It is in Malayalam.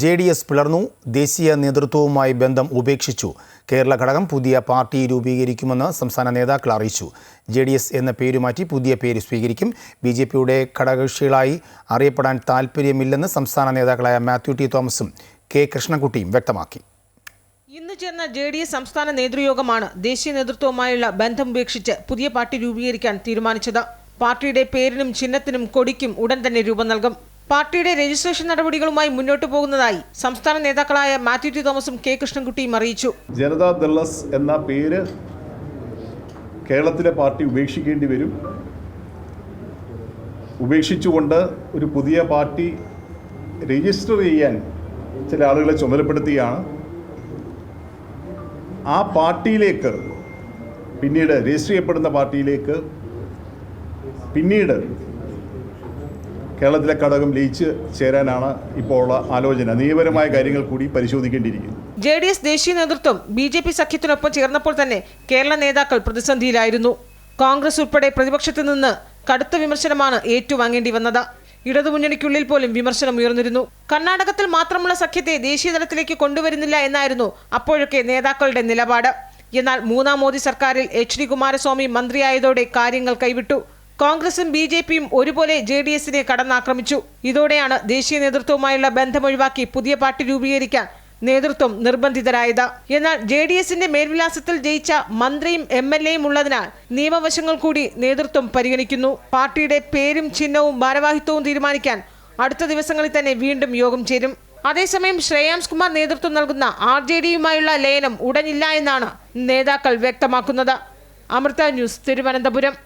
ജെ ഡി എസ് പിളർന്നു ദേശീയ നേതൃത്വവുമായി ബന്ധം ഉപേക്ഷിച്ചു. കേരള ഘടകം പുതിയ പാർട്ടി രൂപീകരിക്കുമെന്ന് സംസ്ഥാന നേതാക്കൾ അറിയിച്ചു. ജെ ഡി എസ് എന്ന പേര് മാറ്റി പുതിയ പേര് സ്വീകരിക്കും. ബി ജെ പിയുടെ ഘടകകക്ഷികളായി അറിയപ്പെടാൻ താൽപ്പര്യമില്ലെന്ന് സംസ്ഥാന നേതാക്കളായ മാത്യു ടി തോമസും കെ കൃഷ്ണൻകുട്ടിയും വ്യക്തമാക്കി. ഇന്ന് ചേർന്ന ജെ ഡി എസ് സംസ്ഥാന നേതൃയോഗമാണ് ദേശീയ നേതൃത്വവുമായുള്ള ബന്ധം ഉപേക്ഷിച്ച് പുതിയ പാർട്ടി രൂപീകരിക്കാൻ തീരുമാനിച്ചത്. പാർട്ടിയുടെ പേരിനും ചിഹ്നത്തിനും കൊടിക്കും ഉടൻ തന്നെ രൂപം നൽകും. പാർട്ടിയുടെ രജിസ്ട്രേഷൻ നടപടികളുമായി മുന്നോട്ടു പോകുന്നതായി സംസ്ഥാന നേതാക്കളായ മാത്യു ടി തോമസും കെ കൃഷ്ണൻകുട്ടിയും അറിയിച്ചു. ജനതാ എന്ന പേര് കേരളത്തിലെ പാർട്ടി ഉപേക്ഷിക്കേണ്ടി വരും. ഉപേക്ഷിച്ചുകൊണ്ട് ഒരു പുതിയ പാർട്ടി രജിസ്റ്റർ ചെയ്യാൻ ചില ആളുകളെ ചുമതലപ്പെടുത്തിയാണ്. ആ പാർട്ടിയിലേക്ക് പിന്നീട് രജിസ്റ്റർ ചെയ്യപ്പെടുന്ന പാർട്ടിയിലേക്ക് പിന്നീട് കേരളത്തിലെ ഘടകം ലയിച്ച് ചേരാനാണ് ഇപ്പോൾ ഉള്ള ആലോചന. നിയമപരമായ കാര്യങ്ങൾ കൂടി പരിശോധിക്കേണ്ടിയിരിക്കുന്നു. ജെ ഡി എസ് ദേശീയ നേതൃത്വം ബി ജെ പി സഖ്യത്തിനൊപ്പം ചേർന്നപ്പോൾ തന്നെ കേരള നേതാക്കൾ പ്രതിസന്ധിയിലായിരുന്നു. കോൺഗ്രസ് ഉൾപ്പെടെ പ്രതിപക്ഷത്തു നിന്ന് കടുത്ത വിമർശനമാണ് ഏറ്റുവാങ്ങേണ്ടി വന്നത്. ഇടതുമുന്നണിക്കുള്ളിൽ പോലും വിമർശനം ഉയർന്നിരുന്നു. കർണാടകത്തിൽ മാത്രമുള്ള സഖ്യത്തെ ദേശീയ തലത്തിലേക്ക് കൊണ്ടുവരുന്നില്ല എന്നായിരുന്നു അപ്പോഴൊക്കെ നേതാക്കളുടെ നിലപാട്. എന്നാൽ മൂന്നാം മോദി സർക്കാരിൽ എച്ച് ഡി കുമാരസ്വാമി മന്ത്രിയായതോടെ കാര്യങ്ങൾ കൈവിട്ടു. കോൺഗ്രസും ബി ജെ പിയും ഒരുപോലെ ജെ ഡി എസിനെ കടന്നാക്രമിച്ചു. ഇതോടെയാണ് ദേശീയ നേതൃത്വവുമായുള്ള ബന്ധമൊഴിവാക്കി പുതിയ പാർട്ടി രൂപീകരിക്കാൻ നേതൃത്വം നിർബന്ധിതരായത്. എന്നാൽ ജെ ഡി എസിന്റെ മേൽവിലാസത്തിൽ ജയിച്ച മന്ത്രിയും എം എൽ എയും ഉള്ളതിനാൽ നിയമവശങ്ങൾ കൂടി നേതൃത്വം പരിഗണിക്കുന്നു. പാർട്ടിയുടെ പേരും ചിഹ്നവും ഭാരവാഹിത്വവും തീരുമാനിക്കാൻ അടുത്ത ദിവസങ്ങളിൽ തന്നെ വീണ്ടും യോഗം ചേരും. അതേസമയം ശ്രേയാംസ് കുമാർ നേതൃത്വം നൽകുന്ന ആർ ജെ ഡിയുമായുള്ള ലയനം ഉടനില്ല എന്നാണ് നേതാക്കൾ വ്യക്തമാക്കുന്നത്. അമൃത ന്യൂസ് തിരുവനന്തപുരം.